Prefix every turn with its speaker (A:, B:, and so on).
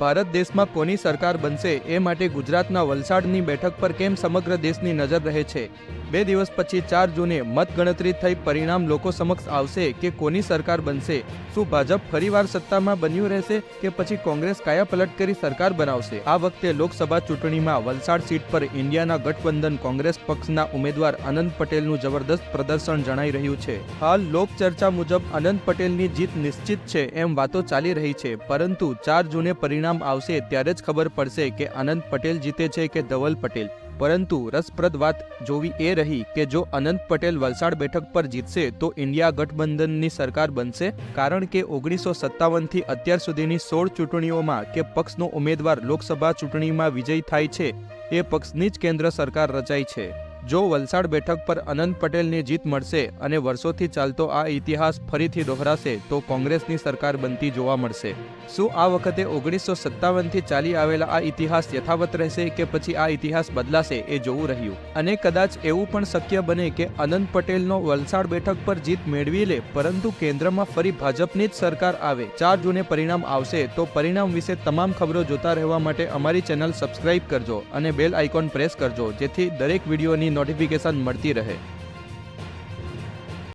A: ભારત દેશમાં કોની સરકાર બનશે એ માટે ગુજરાતના વલસાડની બેઠક પર કેમ સમગ્ર દેશની નજર રહે છે? બે દિવસ પછી ચાર જૂને મતગણતરી થઈ પરિણામ લોકો સમક્ષ આવશે કે કોની સરકાર બનશે? શું ભાજપ ફરીવાર સત્તામાં બન્યું રહેશે કે પછી કોંગ્રેસ કાયા પલટ કરી સરકાર બનાવશે? આ વખતે લોકસભા ચૂંટણીમાં વલસાડ સીટ પર ઇન્ડિયાના ગઠબંધન કોંગ્રેસ પક્ષના ઉમેદવાર અનંત પટેલનું જબરદસ્ત પ્રદર્શન જણાઈ રહ્યું છે. હાલ લોકચર્ચા મુજબ અનંત પટેલની જીત નિશ્ચિત છે એમ વાતો ચાલી રહી છે, પરંતુ ચાર જૂને પરિણામ આવશે ત્યારે જ ખબર પડશે કે અનંત પટેલ જીતે છે કે ધવલ પટેલ. પરંતુ રસપ્રદ વાત જોવી એ રહી કે જો અનંત પટેલ વલસાડ બેઠક પર જીતશે તો ઇન્ડિયા ગઠબંધનની સરકાર બનશે, કારણ કે ઓગણીસો સત્તાવનથી અત્યાર સુધીની સોળ ચૂંટણીઓમાં કે પક્ષનો ઉમેદવાર લોકસભા ચૂંટણીમાં વિજય થાય છે, એ પક્ષની જ કેન્દ્ર સરકાર રચાઈ છે. જો વલસાડ બેઠક પર અનંત પટેલની જીત મળશે અને વર્ષોથી ચાલતો આ ઇતિહાસ ફરીથી દોહરાશે, તો કોંગ્રેસની સરકાર બનતી જોવા મળશે. શું આ વખતે ઓગણીસો સત્તાવનથી ચાલી આવેલા આ ઇતિહાસ યથાવત રહેશે કે પછી આ ઇતિહાસ બદલાશે એ જોવું રહ્યું? અને કદાચ એવું પણ શક્ય બને કે અનંત પટેલનો વલસાડ બેઠક પર જીત મેળવી લે, પરંતુ કેન્દ્રમાં ફરી ભાજપની જ સરકાર આવે, ચાર જૂને પરિણામ આવશે, તો પરિણામ વિશે તમામ ખબરો જોતા રહેવા માટે અમારી ચેનલ સબસ્ક્રાઇબ કરજો અને બેલ આઇકોન પ્રેસ કરજો, જેથી દરેક વિડીયોની નોટિફિકેશન મળતી રહે.